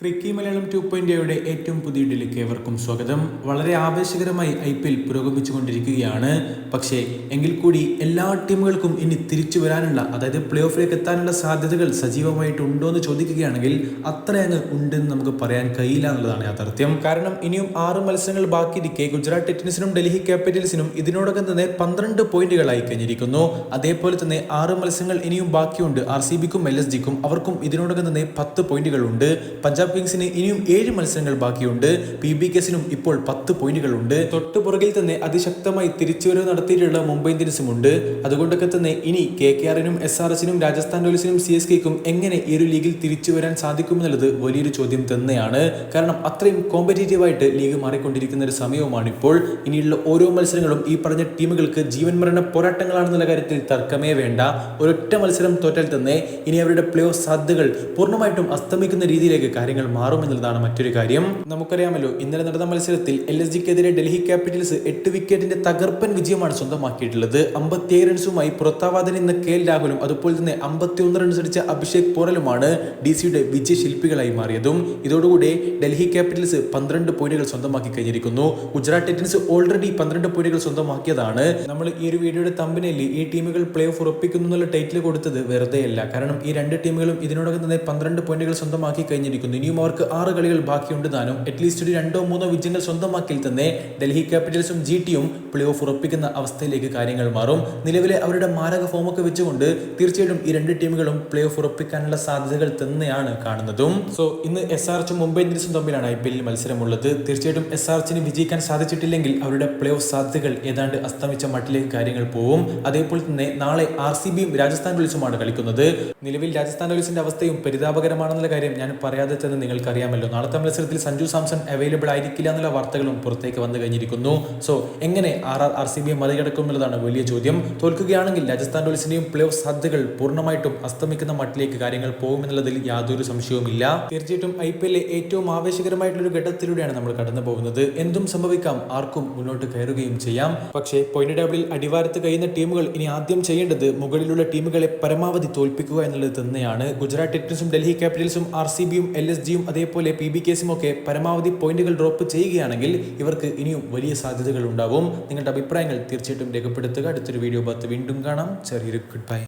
ക്രിക്കി Malayalam to പോയിന്റോയുടെ ഏറ്റവും പുതിയ ഡിലേക്ക് ഏവർക്കും സ്വാഗതം. വളരെ ആവേശകരമായി ഐ പി എൽ പുരോഗമിച്ചുകൊണ്ടിരിക്കുകയാണ്. പക്ഷേ എങ്കിൽ കൂടി എല്ലാ ടീമുകൾക്കും ഇനി തിരിച്ചു വരാനുള്ള അതായത് പ്ലേ ഓഫിലേക്ക് എത്താനുള്ള സാധ്യതകൾ സജീവമായിട്ടുണ്ടോ എന്ന് ചോദിക്കുകയാണെങ്കിൽ അത്രയങ്ങ് ഉണ്ടെന്ന് നമുക്ക് പറയാൻ കഴിയില്ല എന്നുള്ളതാണ് യാഥാർത്ഥ്യം. കാരണം ഇനിയും ആറ് മത്സരങ്ങൾ ബാക്കിയിരിക്കെ ഗുജറാത്ത് ടൈറ്റൻസിനും ഡൽഹി ക്യാപിറ്റൽസിനും ഇതിനോടകം തന്നെ പന്ത്രണ്ട് പോയിന്റുകളായി കഴിഞ്ഞിരിക്കുന്നു. അതേപോലെ തന്നെ ആറ് മത്സരങ്ങൾ ഇനിയും ബാക്കിയുണ്ട്. ആർ സി ബിക്കും എൽ എസ് ജിക്കും അവർക്കും ഇതിനോടകം തന്നെ പത്ത് പോയിന്റുകളുണ്ട്. പഞ്ചാബ് കിങ്സിന് ഇനിയും ഏഴ് മത്സരങ്ങൾ ബാക്കിയുണ്ട്. പി ബി കെസിനും ഇപ്പോൾ പത്ത് പോയിന്റുകളുണ്ട്. തൊട്ടു പുറകിൽ തന്നെ അതിശക്തമായി തിരിച്ചുവരവ് നടത്തിയിട്ടുള്ള മുംബൈ ഇന്ത്യൻസും ഉണ്ട്. അതുകൊണ്ടൊക്കെ തന്നെ ഇനി കെ കെ ആറിനും എസ് ആർ എസിനും രാജസ്ഥാൻ റോയൽസിനും സി എസ് കെക്കും എങ്ങനെ ഈ ഒരു ലീഗിൽ തിരിച്ചു വരാൻ സാധിക്കുമെന്നുള്ളത് വലിയൊരു ചോദ്യം തന്നെയാണ്. കാരണം അത്രയും കോമ്പറ്റേറ്റീവായിട്ട് ലീഗ് മാറിക്കൊണ്ടിരിക്കുന്ന ഒരു സമയവുമാണ് ഇപ്പോൾ ഇനിയുള്ള ഓരോ മത്സരങ്ങളും ഈ പറഞ്ഞ ടീമുകൾക്ക് ജീവൻ മരണ പോരാട്ടങ്ങളാണെന്നുള്ള കാര്യത്തിൽ തർക്കമേ വേണ്ട. ഒരൊറ്റ മത്സരം തോറ്റാൽ തന്നെ ഇനി അവരുടെ പ്ലേ ഓഫ് സാധ്യതകൾ പൂർണമായിട്ടും അസ്തമിക്കുന്ന രീതിയിലേക്ക് കാര്യങ്ങൾ മാറുമെന്നുള്ളതാണ് മറ്റൊരു കാര്യം. നമുക്കറിയാമല്ലോ ഇന്നലെ നടന്ന മത്സരത്തിൽ എൽ എസ് ജിക്കെതിരെ ഡൽഹി ക്യാപിറ്റൽസ് എട്ട് വിക്കറ്റിന്റെ തകർപ്പൻ വിജയമാണ് സ്വന്തമാക്കിയിട്ടുള്ളത്. അമ്പത്തിയേഴ് റൺസുമായി പുറത്താവാതെ നിന്ന കെ എൽ രാഹുലും അതുപോലെ തന്നെ അമ്പത്തി ഒന്ന് റൺസ് അടിച്ച അഭിഷേക് പോറലുമാണ് ഡി സിയുടെ വിജയശില്പികളായി മാറിയതും. ഇതോടുകൂടി ഡൽഹി ക്യാപിറ്റൽസ് പന്ത്രണ്ട് പോയിന്റുകൾ സ്വന്തമാക്കി കഴിഞ്ഞിരിക്കുന്നു. ഗുജറാത്ത് ടൈറ്റൻസ് ഓൾറെഡി പന്ത്രണ്ട് പോയിന്റുകൾ സ്വന്തമാക്കിയതാണ്. നമ്മൾ ഈ ഒരു വീഡിയോയുടെ തമ്പനയിൽ ഈ ടീമുകൾ പ്ലേ ഓഫ് ഉറപ്പിക്കുന്നു എന്നുള്ള ടൈറ്റിൽ കൊടുത്തത് വെറുതെയല്ല. കാരണം ഈ രണ്ട് ടീമുകളും ഇതിനോടകം തന്നെ പന്ത്രണ്ട് പോയിന്റുകൾ സ്വന്തമാക്കി കഴിഞ്ഞിരിക്കുന്നു. ഇനിയും അവർക്ക് ആറ് കളികൾ ബാക്കിയുണ്ട് താനും. അറ്റ്ലീസ്റ്റ് ഒരു രണ്ടോ മൂന്നോ വിജയങ്ങൾ സ്വന്തമാക്കിയിൽ തന്നെ ഡൽഹി ക്യാപിറ്റൽസും ജി ടിയും പ്ലേ ഓഫ് ഉറപ്പിക്കുന്ന അവസ്ഥയിലേക്ക് കാര്യങ്ങൾ മാറും. നിലവിലെ അവരുടെ മാരക ഫോമൊക്കെ വെച്ചുകൊണ്ട് തീർച്ചയായിട്ടും ഈ രണ്ട് ടീമുകളും പ്ലേ ഓഫ് ഉറപ്പിക്കാനുള്ള സാധ്യതകൾ തന്നെയാണ് കാണുന്നതും. സോ ഇന്ന് എസ് ആർ എച്ചും മുംബൈ ഇന്ത്യൻസും തമ്മിലാണ് ഐ പി എല്ലിൽ മത്സരമുള്ളത്. തീർച്ചയായിട്ടും എസ് ആർ എച്ചിന് വിജയിക്കാൻ സാധിച്ചിട്ടില്ലെങ്കിൽ അവരുടെ പ്ലേ ഓഫ് സാധ്യതകൾ ഏതാണ്ട് അസ്തമിച്ച മട്ടിലേക്ക് കാര്യങ്ങൾ പോവും. അതേപോലെ തന്നെ നാളെ ആർ സി ബിയും രാജസ്ഥാൻ റോയൽസുമാണ് കളിക്കുന്നത്. നിലവിൽ രാജസ്ഥാൻ റോയൽസിന്റെ അവസ്ഥയും പരിതാപകരമാണെന്നുള്ള കാര്യം ഞാൻ പറയാതെ തന്നെ നിങ്ങൾക്കറിയാമല്ലോ. നാളത്തെ മത്സരത്തിൽ സഞ്ജു സാംസൺ അവൈലബിൾ ആയിരിക്കില്ല എന്നുള്ള വാർത്തകളും പുറത്തേക്ക് വന്നു കഴിഞ്ഞിരിക്കുന്നു. സോ എങ്ങനെ ആർ ആർ ആർ സി ബിയെ മറികടക്കും എന്നുള്ളതാണ് വലിയ ചോദ്യം. തോൽക്കുകയാണെങ്കിൽ രാജസ്ഥാൻ റോയൽസിന്റെയും പ്ലേ ഓഫ് സാധ്യതകൾ പൂർണമായിട്ടും അസ്തമിക്കുന്ന മട്ടിലേക്ക് കാര്യങ്ങൾ പോകുമെന്നുള്ളതിൽ യാതൊരു സംശയവുമില്ല. തീർച്ചയായിട്ടും ഐ പി എല്ലിലെ ഏറ്റവും ആവേശകരമായിട്ടുള്ള ഒരു ഘട്ടത്തിലൂടെയാണ് നമ്മൾ കടന്നു പോകുന്നത്. എന്തും സംഭവിക്കാം ആർക്കും മുന്നോട്ട് കയറുകയും ചെയ്യാം. പക്ഷേ പോയിന്റ് ടേബിളിൽ അടിവാരത്ത് കഴിയുന്ന ടീമുകൾ ഇനി ആദ്യം ചെയ്യേണ്ടത് മുകളിലുള്ള ടീമുകളെ പരമാവധി തോൽപ്പിക്കുക എന്നുള്ളത് തന്നെയാണ്. ഗുജറാത്ത് ടൈറ്റൻസും ഡൽഹി ക്യാപിറ്റൽസും ആർ സി ബിയും എൽ എസ് ജിയും അതേപോലെ പി ബി കേസും ഒക്കെ പരമാവധി പോയിന്റുകൾ ഡ്രോപ്പ് ചെയ്യുകയാണെങ്കിൽ ഇവർക്ക് ഇനിയും വലിയ സാധ്യതകൾ ഉണ്ടാവും നിങ്ങളുടെ അഭിപ്രായങ്ങൾ തീർച്ചയായിട്ടും രേഖപ്പെടുത്തുക. അടുത്തൊരു വീഡിയോ ഭാഗത്ത് വീണ്ടും കാണാം. ചെറിയൊരു ഗുഡ് ബൈ